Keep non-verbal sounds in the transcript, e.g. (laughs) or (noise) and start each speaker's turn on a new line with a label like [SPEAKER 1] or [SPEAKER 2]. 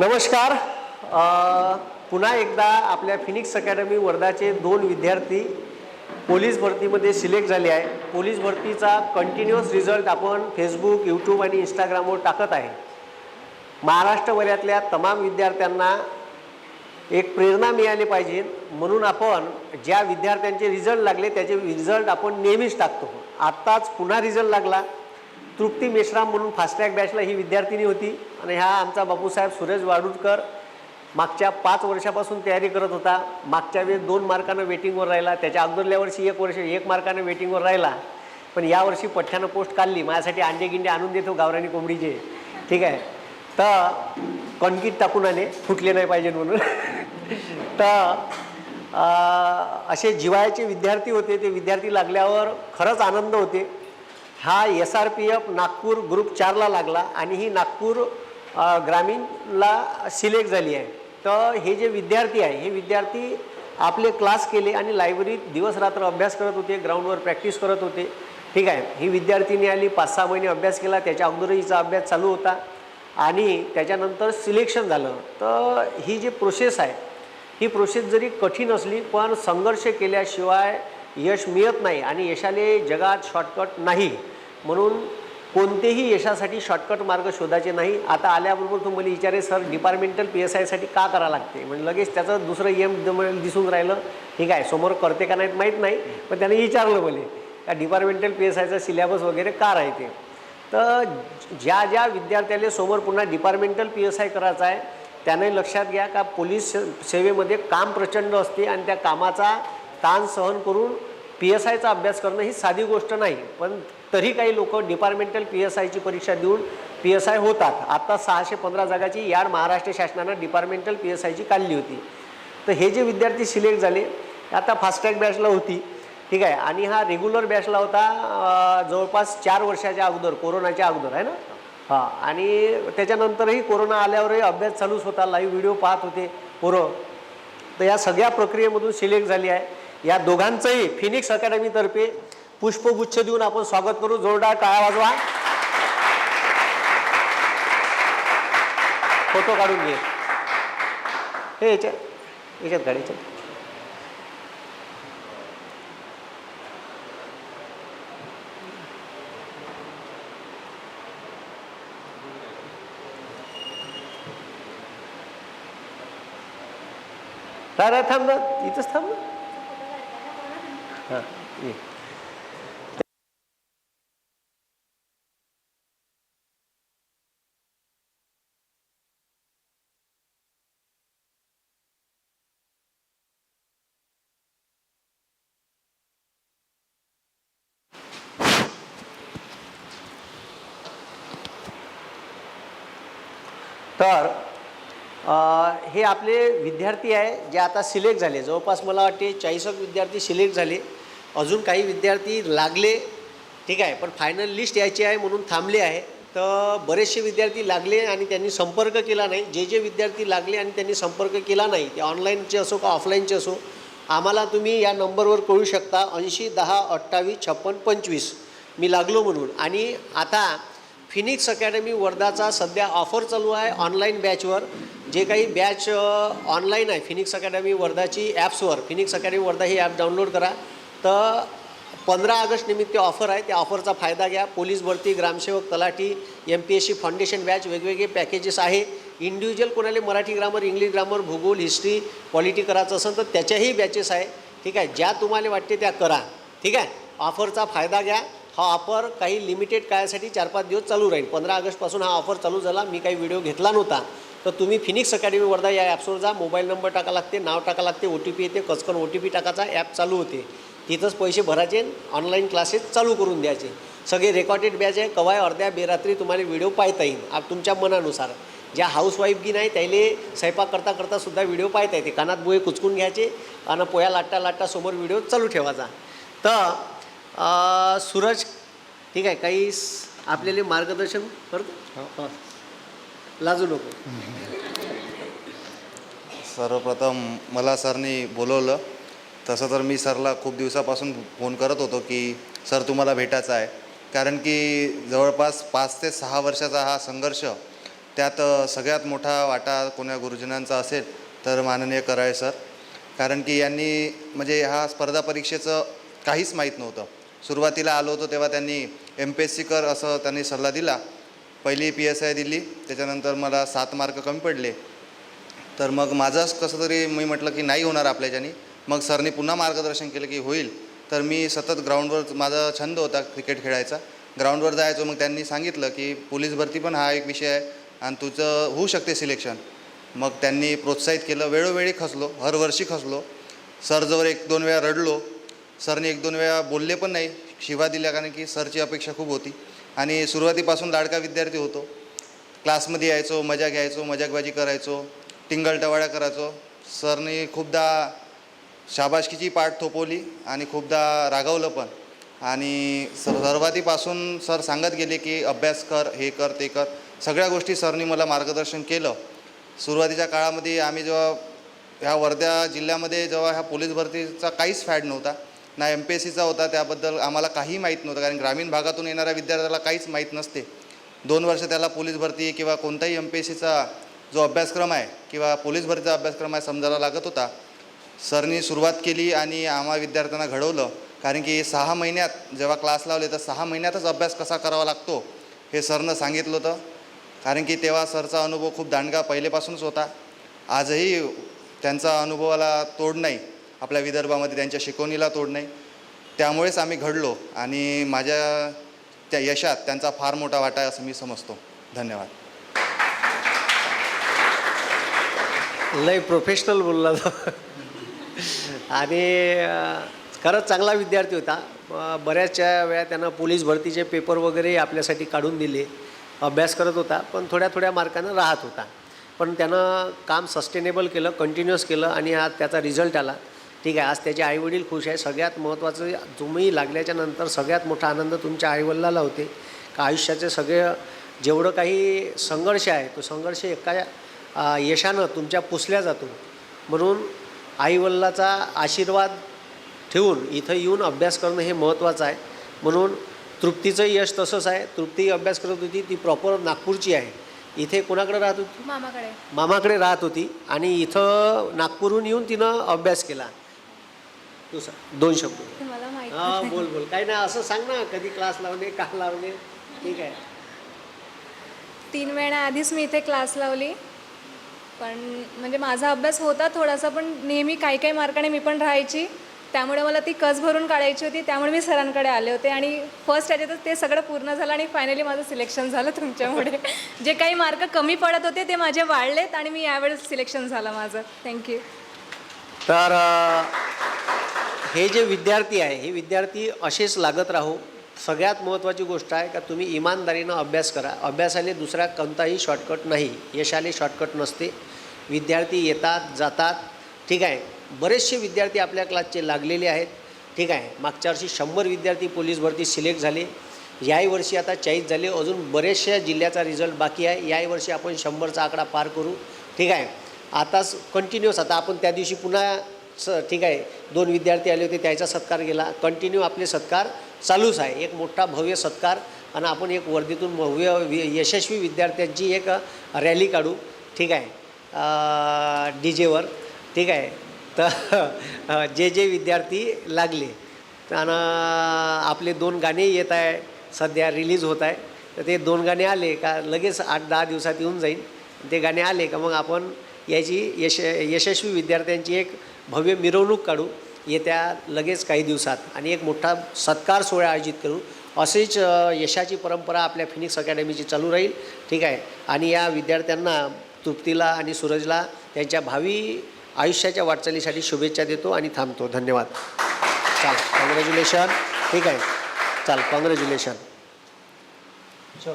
[SPEAKER 1] नमस्कार. पुन्हा एकदा आपल्या फिनिक्स अकॅडमी वर्धाचे दोन विद्यार्थी पोलीस भरतीमध्ये सिलेक्ट झाले आहे पोलीस भरतीचा कंटिन्युअस रिझल्ट आपण फेसबुक यूट्यूब आणि इंस्टाग्रामवर टाकत आहे. महाराष्ट्रभरातल्या तमाम विद्यार्थ्यांना एक प्रेरणा मिळाली पाहिजे. म्हणून आपण ज्या विद्यार्थ्यांचे रिझल्ट लागले त्याचे रिझल्ट आपण नेहमीच टाकतो. आत्ताच पुन्हा रिझल्ट लागला. तृप्ती मेश्राम म्हणून फास्ट्रॅग बॅचला ही विद्यार्थिनी होती. आणि ह्या आमचा बापूसाहेब सुरेश वाडूरकर मागच्या पाच वर्षापासून तयारी करत होता. मागच्या वेळेस दोन मार्कानं वेटिंगवर राहिला. त्याच्या अगोदरल्या वर्षी एक वर्ष एक मार्कानं वेटिंगवर राहिला. पण यावर्षी पठ्ठ्यानं पोस्ट काढली. माझ्यासाठी अंडे गिंडे आणून देतो गावरानी कोंबडीचे. ठीक आहे? तर कणकीत टाकून आले. फुटले नाही पाहिजे म्हणून. (laughs) तर असे जिवाळ्याचे विद्यार्थी होते. ते विद्यार्थी लागल्यावर खरंच आनंद होते. हा S R P F Nagpur group चारला लागला आणि ही नागपूर ग्रामीणला सिलेक्ट झाली आहे. तर हे जे विद्यार्थी आहे हे विद्यार्थी आपले क्लास केले आणि लायब्ररीत दिवसरात्र अभ्यास करत होते ग्राउंडवर प्रॅक्टिस करत होते. ठीक आहे ही विद्यार्थिनी आली पाच सहा महिने अभ्यास केला त्याच्या अगोदर हिचा अभ्यास चालू होता आणि त्याच्यानंतर सिलेक्शन झालं. तर ही जी प्रोसेस आहे ही प्रोसेस जरी कठीण असली पण संघर्ष केल्याशिवाय यश मिळत नाही आणि यशाले जगात शॉर्टकट नाही. म्हणून कोणतेही यशासाठी शॉर्टकट मार्ग शोधायचे नाही. आता आल्याबरोबर तुम्हाला विचारे सर डिपार्टमेंटल पी एस आयसाठी का करावं लागते? म्हणजे लगेच त्याचं दुसरं एम दिसून राहिलं. ठीक आहे समोर करते का नाहीत माहीत नाही. पण त्याने विचारलं मला का डिपार्टमेंटल पी एस आयचा सिलेबस वगैरे का राहते? तर ज्या ज्या विद्यार्थ्याला समोर पुन्हा डिपार्टमेंटल पी एस आय करायचा आहे त्याने लक्षात घ्या का पोलीस सेवेमध्ये काम प्रचंड असते आणि त्या कामाचा ताण सहन करून पी एस आयचा अभ्यास करणं ही साधी गोष्ट नाही पण तरी काही लोक डिपार्टमेंटल पी एस आयची परीक्षा देऊन पी एस आय होतात. आता सहाशे पंधरा जागाची याड महाराष्ट्र शासनानं डिपार्टमेंटल पी एस आयची काढली होती. तर हे जे विद्यार्थी सिलेक्ट झाले आता फास्टॅग बॅचला होती. ठीक आहे आणि हा रेग्युलर बॅचला होता जवळपास चार वर्षाच्या अगोदर कोरोनाच्या अगोदर आहे ना? हां आणि त्याच्यानंतरही कोरोना आल्यावरही अभ्यास चालूच होता लाईव्ह व्हिडिओ पाहत होते पोरं. तर या सगळ्या प्रक्रियेमधून सिलेक्ट झाली आहे. या दोघांचंही फिनिक्स अकॅडमीतर्फे पुष्पगुच्छ देऊन आपण स्वागत करू. जोरदार काळा वाजवा. फोटो काढून घे. हे याच्यात याच्यात काढ काय थांब ना. इथंच थांब ना. हां ये. तर हे आपले विद्यार्थी आहे जे आता सिलेक्ट झाले. जवळपास मला वाटते चाळीसक विद्यार्थी सिलेक्ट झाले. अजून काही विद्यार्थी लागले ठीक आहे पण फायनल लिस्ट यायची आहे म्हणून थांबले आहे. तर बरेचसे विद्यार्थी लागले आणि त्यांनी संपर्क केला नाही. जे जे विद्यार्थी लागले आणि त्यांनी संपर्क केला नाही ते ऑनलाईनचे असो का ऑफलाईनचे असो आम्हाला तुम्ही या नंबरवर कळू शकता. ऐंशी दहा अठ्ठावीस छप्पन पंचवीस. मी लागलो म्हणून. आणि आता फिनिक्स अकॅडमी वर्धाचा सध्या ऑफर चालू आहे ऑनलाईन बॅचवर जे काही बॅच ऑनलाईन आहे फिनिक्स अकॅडमी वर्धाची ॲप्सवर फिनिक्स अकॅडमी वर्धा ही ॲप डाउनलोड करा. तर पंधरा ऑगस्ट निमित्त ऑफर आहे त्या ऑफरचा फायदा घ्या. पोलीस भरती ग्रामसेवक तलाठी M P S C foundation batch वेगवेगळे पॅकेजेस आहे. इंडिव्हिज्युअल कोणाला मराठी ग्रामर इंग्लिश ग्रामर भूगोल हिस्ट्री पॉलिटी करायचं असेल तर त्याच्याही बॅचेस आहे. ठीक आहे? ज्या तुम्हाला वाटते त्या करा. ठीक आहे? ऑफरचा फायदा घ्या. हा ऑफर काही लिमिटेड काळासाठी चार पाच दिवस चालू राहील. पंधरा ऑगस्टपासून हा ऑफर चालू झाला. मी काही व्हिडिओ घेतला नव्हता. तर तुम्ही फिनिक्स अकॅडमी वर्धा या ॲप्सवर जा. मोबाईल नंबर टाका लागते नाव टाका लागते ओ टी पी येते. कचकन ओ टी पी टाकाचा ॲप चालू होते. तिथंच पैसे भरायचे ऑनलाईन क्लासेस चालू करून द्यायचे. सगळे रेकॉर्डेड बॅच आहे कवाय अर्ध्या बेरात्री तुम्हाला व्हिडिओ पाहता येईल. आप तुमच्या मनानुसार. ज्या हाऊसवाईफ की नाही त्याले स्वयंपाक करता करता सुद्धा व्हिडिओ पाहता येते. कानात बुये कुचकून घ्यायचे आणि पोया लाटता लाटता समोर व्हिडिओ चालू ठेवायचा तर सूरज ठीक आहे काही आपल्याला मार्गदर्शन करतो लाजू नको.
[SPEAKER 2] सर्वप्रथम मला सरनी बोलवलं. तसं तर मी सरला खूप दिवसापासून फोन करत होतो की सर तुम्हाला भेटायचं आहे. कारण की जवळपास पाच ते सहा वर्षाचा हा संघर्ष त्यात सगळ्यात मोठा वाटा कोण्या गुरुजनांचा असेल तर माननीय कराळे सर. कारण की यांनी म्हणजे ह्या स्पर्धा परीक्षेचं काहीच माहीत नव्हतं. सुरुवातीला आलो होतो तेव्हा त्यांनी एम पी एस सी कर असं त्यांनी सल्ला दिला. पहिली पी एस आय दिली त्याच्यानंतर मला सात मार्क कमी पडले. तर मग माझंच कसं तरी मी म्हटलं की नाही होणार आपल्याच्यानी मग सरनी पुन्हा मार्गदर्शन केलं की होईल. तर मी सतत ग्राउंडवर माझा छंद होता क्रिकेट खेळायचा. ग्राउंडवर जायचो मग त्यांनी सांगितलं की पोलीस भरती पण हा एक विषय आहे आणि तुझं होऊ शकते सिलेक्शन. मग त्यांनी प्रोत्साहित केलं वेळोवेळी खचलो हर वर्षी खचलो सरजवळ एक दोन वेळा रडलो. सरने एक दोन वेळा बोलले पण नाही शिवा दिल्या कारण की सरची अपेक्षा खूप होती. आणि सुरुवातीपासून लाडका विद्यार्थी होतो. क्लासमध्ये यायचो मजा घ्यायचो मजाकबाजी करायचो टिंगलटवाड्या करायचो. सरने खूपदा शाबाशकीची पाठ थोपवली आणि खूपदा रागवलं पण. आणि सर सुरुवातीपासून सर सांगत गेले की अभ्यास कर हे कर ते कर. सगळ्या गोष्टी सरनी मला मार्गदर्शन केलं. सुरुवातीच्या काळामध्ये आम्ही जेव्हा ह्या वर्ध्या जिल्ह्यामध्ये जेव्हा ह्या पोलीस भरतीचा काहीच फॅड नव्हता ना एम पी एस सीचा होता त्याबद्दल आम्हाला काही माहीत नव्हतं. कारण ग्रामीण भागातून येणाऱ्या विद्यार्थ्याला काहीच माहीत नसते. दोन वर्ष त्याला पोलीस भरती किंवा कोणताही एम पी एस सीचा जो अभ्यासक्रम आहे किंवा पोलीस भरतीचा अभ्यासक्रम आहे समजायला लागत होता. सरनी सुरुवात केली आणि आम्हा विद्यार्थ्यांना घडवलं. कारण की सहा महिन्यात जेव्हा क्लास लावले तर सहा महिन्यातच अभ्यास कसा करावा लागतो हे सरनं सांगितलं होतं. कारण की तेव्हा सरचा अनुभव खूप दांडगा पहिलेपासूनच होता. आजही त्यांचा अनुभवाला तोड नाही. आपल्या विदर्भामध्ये त्यांच्या शिकवणीला तोड नाही. त्यामुळेच आम्ही घडलो आणि माझ्या त्या यशात त्यांचा फार मोठा वाटा आहे असं मी समजतो. धन्यवाद.
[SPEAKER 1] लय प्रोफेशनल बोलला आणि खरंच चांगला विद्यार्थी होता. बऱ्याचशा वेळा त्यानं पोलीस भरतीचे पेपर वगैरे आपल्यासाठी काढून दिले. अभ्यास करत होता पण थोड्या थोड्या मार्कानं राहत होता. पण त्यानं काम सस्टेनेबल केलं कंटिन्युअस केलं आणि आज त्याचा रिझल्ट आला. ठीक आहे आज त्याचे आईवडील खुश आहे सगळ्यात महत्त्वाचं तुम्ही लागल्याच्या नंतर सगळ्यात मोठा आनंद तुमच्या आईवडिलाला होते. का आयुष्याचे सगळे जेवढं काही संघर्ष आहे तो संघर्ष एका यशानं तुमच्या पुसल्या जातो. म्हणून आईवडिलाचा आशीर्वाद ठेवून इथं येऊन अभ्यास करणं हे महत्त्वाचं आहे. म्हणून तृप्तीचं यश तसंच आहे. तृप्ती अभ्यास करत होती ती प्रॉपर नागपूरची आहे. इथे कोणाकडे राहत होती?
[SPEAKER 3] मामाकडे.
[SPEAKER 1] मामाकडे राहत होती आणि इथं नागपूरहून येऊन तिनं अभ्यास केला. तू सांग दोन शब्द. हा बोल बोल. काही नाही असं सांग ना कधी क्लास लावणे का लावणे ठीक आहे.
[SPEAKER 3] तीन महिन्या आधीच मी इथे क्लास लावली. पण म्हणजे माझा अभ्यास होता थोडासा पण नेहमी काही काही मार्काने मी पण राहायची. त्यामुळे मला ती कस भरून काढायची होती त्यामुळे मी सरांकडे आले होते. आणि फर्स्ट याच्यातच ते सगळं पूर्ण झालं आणि फायनली माझं सिलेक्शन झालं तुमच्यामुळे. (laughs) जे काही मार्क कमी पडत होते ते माझे वाढलेत आणि मी यावेळेस सिलेक्शन झालं माझं. थँक्यू
[SPEAKER 1] तर हे जे विद्यार्थी आहे हे विद्यार्थी असेच लागत राहू. सगळ्यात महत्त्वाची गोष्ट आहे का तुम्ही इमानदारीनं अभ्यास करा. अभ्यासाले दुसरा कोणताही शॉर्टकट नाही. यशाले शॉर्टकट नसते. विद्यार्थी येतात जातात. ठीक आहे. बरेचसे विद्यार्थी आपल्या क्लासचे लागलेले आहेत. ठीक आहे. मागच्या वर्षी शंभर विद्यार्थी पोलीस भरती सिलेक्ट झाले. याही वर्षी आता चाळीस झाले. अजून बरेचशा जिल्ह्याचा रिझल्ट बाकी आहे. याही वर्षी आपण शंभरचा आकडा पार करू. ठीक आहे. आताच कंटिन्युअस आता आपण त्या दिवशी पुन्हा स ठीक आहे. दोन विद्यार्थी आले होते. त्याचा सत्कार गेला कंटिन्यू आपले सत्कार. चालूच आहे. एक मोठा भव्य सत्कार आणि आपण एक वर्दीतून भव्य वि- यशस्वी विद्यार्थ्यांची एक रॅली काढू. ठीक आहे. डी जेवर ठीक आहे. तर जे जे विद्यार्थी लागले. आणि आपले दोन गाणे येत आहे. सध्या रिलीज होत आहे. तर ते दोन गाणे आले का लगेच आठ दहा दिवसात येऊन जाईल. ते गाणे आले का मग आपण याची यश यशस्वी विद्यार्थ्यांची एक भव्य मिरवणूक काढू. येत्या लगेच काही दिवसात आणि एक मोठा सत्कार सोहळा आयोजित करू. असेच यशाची परंपरा आपल्या फिनिक्स अकॅडमीची चालू राहील. ठीक आहे? आणि या विद्यार्थ्यांना तृप्तीला आणि सूरजला त्यांच्या भावी आयुष्याच्या वाटचालीसाठी शुभेच्छा देतो आणि थांबतो. धन्यवाद. चाल कॉंग्रॅच्युलेशन ठीक आहे? चाल कॉंग्रॅच्युलेशन चलो.